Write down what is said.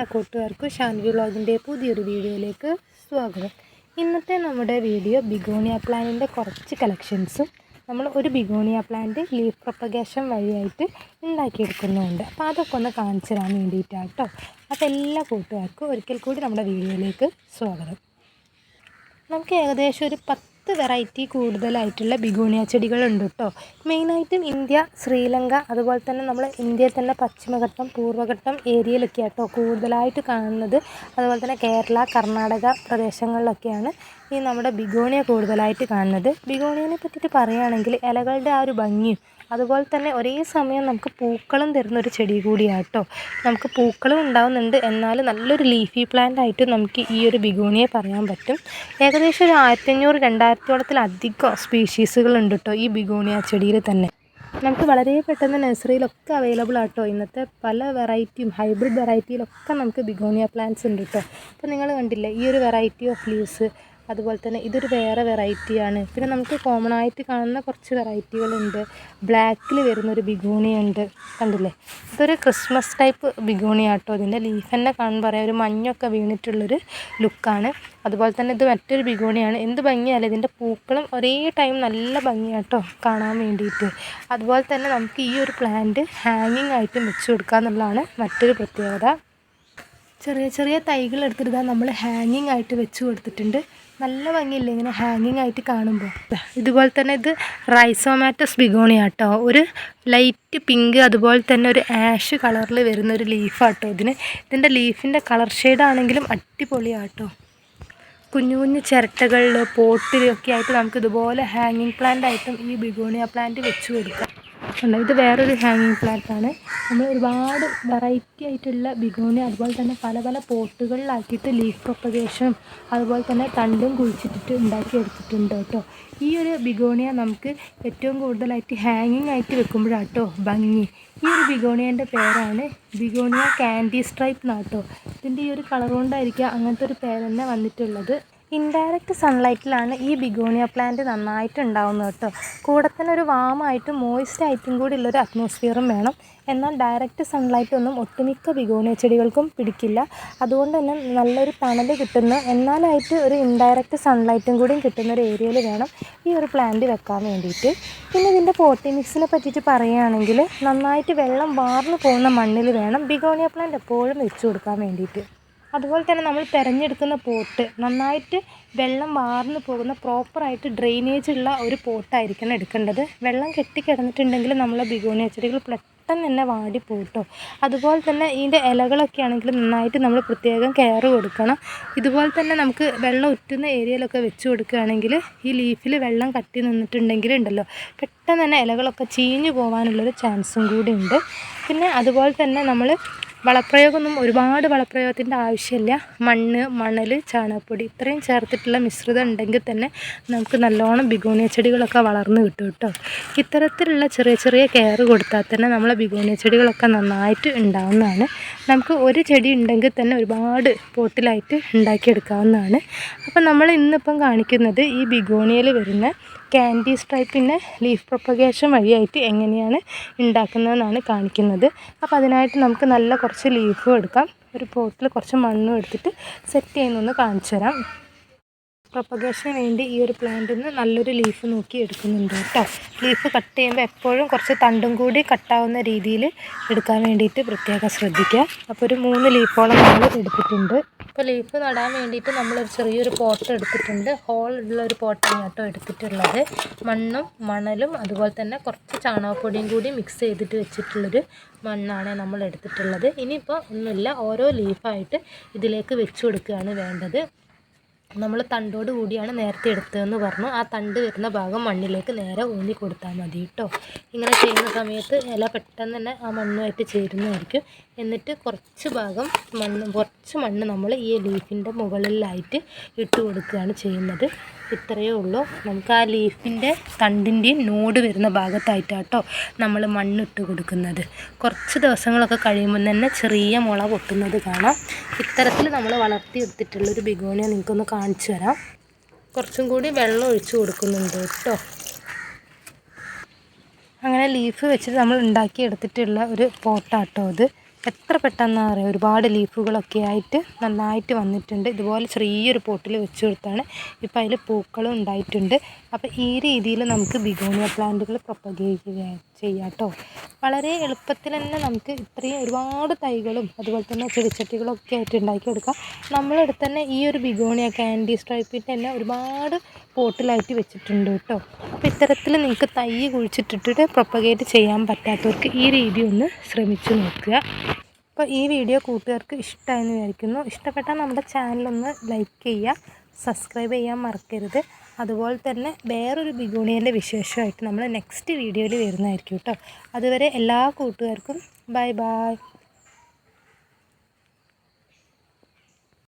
എല്ലാ കൂട്ടുകാർക്കും ഷാൻവി വ്ളോഗിന്റെ പുതിയൊരു വീഡിയോയിലേക്ക് സ്വാഗതം. ഇന്നത്തെ നമ്മുടെ വീഡിയോ ബിഗോണിയ പ്ലാന്റിന്റെ കുറച്ച് കളക്ഷൻസും നമ്മൾ ഒരു ബിഗോണിയ പ്ലാന്റ് ലീഫ് പ്രൊപ്പഗേഷൻ വഴിയായിട്ട് ഉണ്ടാക്കിയെടുക്കുന്നുണ്ട്. അപ്പോൾ അതൊക്കെ ഒന്ന് കാണിച്ചു തരാൻ വേണ്ടിയിട്ടാണ് കേട്ടോ അപ്പോൾ എല്ലാ കൂട്ടുകാർക്കും ഒരിക്കൽ കൂടി നമ്മുടെ വീഡിയോയിലേക്ക് സ്വാഗതം. നമുക്ക് ഏകദേശം ഒരു പത്ത് വെറൈറ്റി കൂടുതലായിട്ടുള്ള ബിഗോണിയ ചെടികളുണ്ട് കേട്ടോ. മെയിനായിട്ടും ഇന്ത്യ ശ്രീലങ്ക അതുപോലെ തന്നെ നമ്മൾ ഇന്ത്യയിൽ തന്നെ പശ്ചിമഘട്ടം പൂർവഘട്ടം ഏരിയയിലൊക്കെ കേട്ടോ കൂടുതലായിട്ട് കാണുന്നത്. അതുപോലെ തന്നെ കേരള കർണാടക പ്രദേശങ്ങളിലൊക്കെയാണ് ഈ നമ്മുടെ ബിഗോണിയ കൂടുതലായിട്ട് കാണുന്നത്. ബിഗോണിയനെ പറ്റിയിട്ട് പറയുകയാണെങ്കിൽ ഇലകളുടെ ആ ഒരു ഭംഗിയും അതുപോലെ തന്നെ ഒരേ സമയം നമുക്ക് പൂക്കളും തരുന്ന ഒരു ചെടി കൂടിയാണ് കേട്ടോ നമുക്ക് പൂക്കളും ഉണ്ടാവുന്നുണ്ട്. എന്നാൽ നല്ലൊരു ലീഫി പ്ലാന്റ് ആയിട്ട് നമുക്ക് ഈ ഒരു ബിഗോണിയെ പറയാൻ പറ്റും. ഏകദേശം ഒരു ആയിരത്തഞ്ഞൂറ് രണ്ടായിരത്തോളത്തിലധികം സ്പീഷീസുകൾ ഉണ്ട് കേട്ടോ ഈ ബിഗോണിയ ചെടിയിൽ തന്നെ. നമുക്ക് വളരെ പെട്ടെന്ന് നഴ്സറിയിലൊക്കെ അവൈലബിൾ ആട്ടോ. ഇന്നത്തെ പല വെറൈറ്റിയും ഹൈബ്രിഡ് വെറൈറ്റിയിലൊക്കെ നമുക്ക് ബിഗോണിയ പ്ലാന്റ്സ് ഉണ്ട് കേട്ടോ അപ്പോൾ നിങ്ങൾ കണ്ടില്ലേ ഈ ഒരു വെറൈറ്റി ഓഫ് ലീവ്സ് അതുപോലെ തന്നെ ഇതൊരു വേറെ വെറൈറ്റിയാണ് പിന്നെ നമുക്ക് കോമൺ ആയിട്ട് കാണുന്ന കുറച്ച് വെറൈറ്റികളുണ്ട് ബ്ലാക്കിൽ വരുന്നൊരു ബിഗോണിയ ഉണ്ട് കണ്ടില്ലേ? ഇതൊരു ക്രിസ്മസ് ടൈപ്പ് ബിഗോണിയ കേട്ടോ ഇതിന്റെ ലീഫ് തന്നെ കാണാൻ പറയാം ഒരു മഞ്ഞൊക്കെ വീണിട്ടുള്ളൊരു ലുക്കാണ് അതുപോലെ തന്നെ ഇത് മറ്റൊരു ബിഗോണിയാണ്. എന്ത് ഭംഗിയല്ല ഇതിന്റെ പൂക്കളും ഒരേ ടൈം നല്ല ഭംഗിയാട്ടോ കാണാൻ വേണ്ടിയിട്ട്. അതുപോലെ തന്നെ നമുക്ക് ഈ ഒരു പ്ലാന്റ് ഹാങ്ങിങ് ആയിട്ടും വെച്ച് കൊടുക്കുക എന്നുള്ളതാണ് മറ്റൊരു പ്രത്യേകത. ചെറിയ ചെറിയ തൈകൾ എടുത്തിട്ട് നമ്മൾ ഹാങ്ങിങ് ആയിട്ട് വെച്ച് കൊടുത്തിട്ടുണ്ട്. നല്ല ഭംഗിയില്ലേ ഇങ്ങനെ ഹാങ്ങിങ് ആയിട്ട് കാണുമ്പോൾ ഇതുപോലെ തന്നെ ഇത് റൈസോമാറ്റസ് ബിഗോണിയാട്ടോ ഒരു ലൈറ്റ് പിങ്ക് അതുപോലെ തന്നെ ഒരു ആഷ് കളറിൽ വരുന്ന ഒരു ലീഫാട്ടോ ഇതിന്. ഇതിന്റെ ലീഫിന്റെ കളർ ഷെയ്ഡാണെങ്കിലും അടിപൊളിയാട്ടോ. കുഞ്ഞു കുഞ്ഞു ചിരട്ടകളിൽ പോട്ടിലൊക്കെ ആയിട്ട് നമുക്ക് ഇതുപോലെ ഹാങ്ങിങ് പ്ലാന്റ് ആയിട്ടും ഈ ബിഗോണിയ പ്ലാന്റ് വെച്ച് കൊടുക്കാം. ഉണ്ട് ഇത് വേറൊരു ഹാങ്ങിങ് ആണ്. നമ്മൾ ഒരുപാട് വെറൈറ്റി ആയിട്ടുള്ള ബിഗോണി അതുപോലെ തന്നെ പല പല പോട്ടുകളിലാക്കിയിട്ട് ലീഫ് പ്രൊപ്പഗേഷനും അതുപോലെ തന്നെ തണ്ടും കുഴിച്ചിട്ടിട്ട് ഉണ്ടാക്കി എടുത്തിട്ടുണ്ട് കേട്ടോ. ഈ ഒരു ബിഗോണിയ നമുക്ക് ഏറ്റവും കൂടുതലായിട്ട് ഹാങ്ങിങ് ആയിട്ട് വെക്കുമ്പോഴാണ് കേട്ടോ ഭംഗി. ഈ ഒരു ബിഗോണിയന്റെ പേരാണ് ബിഗോണിയ കാൻഡി സ്ട്രൈപ്പ് എന്നാട്ടോ. ഇതിന്റെ ഈ ഒരു കളർ കൊണ്ടായിരിക്കും അങ്ങനത്തെ ഒരു പേര് തന്നെ വന്നിട്ടുള്ളത്. ഇൻഡയറക്റ്റ് സൺലൈറ്റിലാണ് ഈ ബിഗോണിയ പ്ലാന്റ് നന്നായിട്ട് ഉണ്ടാവുന്നത് കേട്ടോ. കൂടെ തന്നെ ഒരു വാമായിട്ടും മോയിസ്റ്റ് ആയിട്ടും കൂടി ഉള്ളൊരു അറ്റ്മോസ്ഫിയറും വേണം. എന്നാൽ ഡയറക്റ്റ് സൺലൈറ്റ് ഒന്നും ഒട്ടുമിക്ക ബിഗോണിയ ചെടികൾക്കും പിടിക്കില്ല. അതുകൊണ്ട് തന്നെ നല്ലൊരു തണൽ കിട്ടുന്ന എന്നാലായിട്ട് ഒരു ഇൻഡയറക്റ്റ് സൺലൈറ്റും കൂടിയും കിട്ടുന്ന ഒരു ഏരിയയിൽ വേണം ഈ ഒരു പ്ലാന്റ് വെക്കാൻ വേണ്ടിയിട്ട്. പിന്നെ ഇതിന്റെ പോട്ടി മിക്സിനെ പറ്റിയിട്ട് പറയുകയാണെങ്കിൽ നന്നായിട്ട് വെള്ളം വാർന്നു പോകുന്ന മണ്ണിൽ വേണം ബിഗോണിയ പ്ലാന്റ് എപ്പോഴും വെച്ചു കൊടുക്കാൻ വേണ്ടിയിട്ട്. അതുപോലെ തന്നെ നമ്മൾ തിരഞ്ഞെടുക്കുന്ന പോട്ട് നന്നായിട്ട് വെള്ളം വാർന്നു പോകുന്ന പ്രോപ്പറായിട്ട് ഡ്രെയിനേജ് ഉള്ള ഒരു പോട്ടായിരിക്കണം എടുക്കേണ്ടത്. വെള്ളം കെട്ടിക്കിടന്നിട്ടുണ്ടെങ്കിൽ നമ്മൾ ബിഗോണിയ ചെടികൾ പെട്ടെന്ന് തന്നെ വാടി കേട്ടോ അതുപോലെ തന്നെ ഇതിന്റെ ഇലകളൊക്കെ ആണെങ്കിൽ നന്നായിട്ട് നമ്മൾ പ്രത്യേകം കെയർ കൊടുക്കണം. ഇതുപോലെ തന്നെ നമുക്ക് വെള്ളം ഉറ്റുന്ന ഏരിയയിലൊക്കെ വെച്ച് കൊടുക്കുകയാണെങ്കിൽ ഈ ലീഫിൽ വെള്ളം കട്ടി നിന്നിട്ടുണ്ടെങ്കിൽ ഉണ്ടല്ലോ പെട്ടെന്ന് തന്നെ ഇലകളൊക്കെ ചീഞ്ഞു പോകാനുള്ളൊരു ചാൻസും കൂടി ഉണ്ട്. പിന്നെ അതുപോലെ തന്നെ നമ്മൾ വളപ്രയോഗമൊന്നും ഒരുപാട് വളപ്രയോഗത്തിന്റെ ആവശ്യമില്ല. മണ്ണ് മണൽ ചാണകപ്പൊടി ഇത്രയും ചേർത്തിട്ടുള്ള മിശ്രിതം ഉണ്ടെങ്കിൽ തന്നെ നമുക്ക് നല്ലോണം ബിഗോണിയ ചെടികളൊക്കെ വളർന്നു കിട്ടും കേട്ടോ. ഇത്തരത്തിലുള്ള ചെറിയ ചെറിയ കെയർ കൊടുത്താൽ തന്നെ നമ്മളെ ബിഗോണിയ ചെടികളൊക്കെ നന്നായിട്ട് ഉണ്ടാവുന്നതാണ്. നമുക്ക് ഒരു ചെടി ഉണ്ടെങ്കിൽ തന്നെ ഒരുപാട് പോട്ടിലായിട്ട് ഉണ്ടാക്കിയെടുക്കാവുന്നതാണ്. അപ്പോൾ നമ്മൾ ഇന്നിപ്പം കാണിക്കുന്നത് ഈ ബിഗോണിയയിൽ വരുന്ന ക്യാൻഡി സ്ട്രൈപ്പിന്റെ ലീഫ് പ്രൊപ്പഗേഷൻ വഴിയായിട്ട് എങ്ങനെയാണ് ഉണ്ടാക്കുന്നതെന്നാണ് കാണിക്കുന്നത്. അപ്പോൾ അതിനായിട്ട് നമുക്ക് നല്ല കുറച്ച് ലീഫും എടുക്കാം. ഒരു പോട്ടിൽ കുറച്ച് മണ്ണും എടുത്തിട്ട് സെറ്റ് ചെയ്യുന്നൊന്ന് കാണിച്ചു തരാം. പ്രൊപ്പഗേഷന് വേണ്ടി ഈ ഒരു പ്ലാന്റിൽ നിന്ന് നല്ലൊരു ലീഫ് നോക്കി എടുക്കുന്നുണ്ട് കേട്ടോ. ലീഫ് കട്ട് ചെയ്യുമ്പോൾ എപ്പോഴും കുറച്ച് തണ്ടും കൂടി കട്ടാവുന്ന രീതിയിൽ എടുക്കാൻ വേണ്ടിയിട്ട് പ്രത്യേകം ശ്രദ്ധിക്കുക. അപ്പോൾ ഒരു മൂന്ന് ലീഫോളം നമ്മൾ എടുത്തിട്ടുണ്ട്. ഇപ്പോൾ ലീഫ് നടാൻ വേണ്ടിയിട്ട് നമ്മളൊരു ചെറിയൊരു പോട്ട് എടുത്തിട്ടുണ്ട്. ഹോൾ ഉള്ള ഒരു പോട്ടാണ് കേട്ടോ എടുത്തിട്ടുള്ളത്. മണ്ണും മണലും അതുപോലെ തന്നെ കുറച്ച് ചാണകപ്പൊടിയും കൂടി മിക്സ് ചെയ്തിട്ട് വെച്ചിട്ടുള്ളൊരു മണ്ണാണ് നമ്മൾ എടുത്തിട്ടുള്ളത് ഇനിയിപ്പോൾ ഒന്നുമില്ല ഓരോ ലീഫായിട്ട് ഇതിലേക്ക് വെച്ച് കൊടുക്കുകയാണ് വേണ്ടത്. നമ്മൾ തണ്ടോട് കൂടിയാണ് നേരത്തെ എടുത്തതെന്ന് പറഞ്ഞു. ആ തണ്ട് വരുന്ന ഭാഗം മണ്ണിലേക്ക് നേരെ ഊന്നി കൊടുത്താൽ മതി കേട്ടോ ഇങ്ങനെ ചെയ്യുന്ന സമയത്ത് ഇല പെട്ടെന്ന് തന്നെ ആ മണ്ണുമായിട്ട് ചേരുന്നതായിരിക്കും. എന്നിട്ട് കുറച്ച് ഭാഗം മണ്ണ് കുറച്ച് മണ്ണ് നമ്മൾ ഈ ലീഫിന്റെ മുകളിലായിട്ട് ഇട്ട് കൊടുക്കുകയാണ് ചെയ്യുന്നത്. ഇത്രയേ ഉള്ളൂ. നമുക്ക് ആ ലീഫിന്റെ തണ്ടിന്റെയും നോട് വരുന്ന ഭാഗത്തായിട്ടാട്ടോ നമ്മൾ മണ്ണിട്ട് കൊടുക്കുന്നത്. കുറച്ച് ദിവസങ്ങളൊക്കെ കഴിയുമ്പോൾ തന്നെ ചെറിയ മുള പൊട്ടുന്നത് കാണാം. ഇത്തരത്തിൽ നമ്മൾ വളർത്തിയെടുത്തിട്ടുള്ളൊരു ബിഗോണിയ നിങ്ങൾക്കൊന്ന് കാണിച്ചു തരാം. കുറച്ചും കൂടി വെള്ളം ഒഴിച്ചു കൊടുക്കുന്നുണ്ട് കേട്ടോ. അങ്ങനെ ലീഫ് വെച്ചിട്ട് നമ്മൾ ഉണ്ടാക്കി എടുത്തിട്ടുള്ള ഒരു പോട്ടാട്ടോ ഇത്. എത്ര പെട്ടെന്ന് അറിയാം? ഒരുപാട് ലീഫുകളൊക്കെ ആയിട്ട് നന്നായിട്ട് വന്നിട്ടുണ്ട്. ഇതുപോലെ ചെറിയൊരു പോട്ടിൽ വെച്ച് കൊടുത്താണ്. ഇപ്പം അതിൽ പൂക്കളും ഉണ്ടായിട്ടുണ്ട്. അപ്പോൾ ഈ രീതിയിൽ നമുക്ക് ബിഗോണിയ പ്ലാന്റുകൾ പ്രൊപ്പഗേറ്റ് ചെയ്യാം കേട്ടോ വളരെ എളുപ്പത്തിൽ തന്നെ നമുക്ക് ഇത്രയും ഒരുപാട് തൈകളും അതുപോലെ തന്നെ ചെടിച്ചട്ടികളും ഒക്കെ ആയിട്ട് ഉണ്ടാക്കി കൊടുക്കാം. നമ്മളടുത്ത് തന്നെ ഈ ഒരു ബിഗോണിയ കാൻഡി സ്ട്രൈപ്പിന്റെ തന്നെ ഒരുപാട് പോട്ടിലായിട്ട് വെച്ചിട്ടുണ്ട് കേട്ടോ. അപ്പോൾ ഇത്തരത്തിൽ നിങ്ങൾക്ക് തൈ കുഴിച്ചിട്ടിട്ട് പ്രൊപ്പഗേറ്റ് ചെയ്യാൻ പറ്റാത്തവർക്ക് ഈ രീതി ഒന്ന് ശ്രമിച്ചു നോക്കുക. അപ്പോൾ ഈ വീഡിയോ കൂട്ടുകാർക്ക് ഇഷ്ടമായെന്ന് വിചാരിക്കുന്നു. ഇഷ്ടപ്പെട്ടാൽ നമ്മുടെ ചാനലൊന്ന് ലൈക്ക് ചെയ്യുക സബ്സ്ക്രൈബ് ചെയ്യാൻ മറക്കരുത്. അതുപോലെ തന്നെ വേറൊരു ബിഗോണിയന്റെ വിശേഷമായിട്ട് നമ്മൾ നെക്സ്റ്റ് വീഡിയോയിൽ വരുന്നതായിരിക്കും കേട്ടോ. അതുവരെ എല്ലാ കൂട്ടുകാർക്കും ബൈ ബൈ.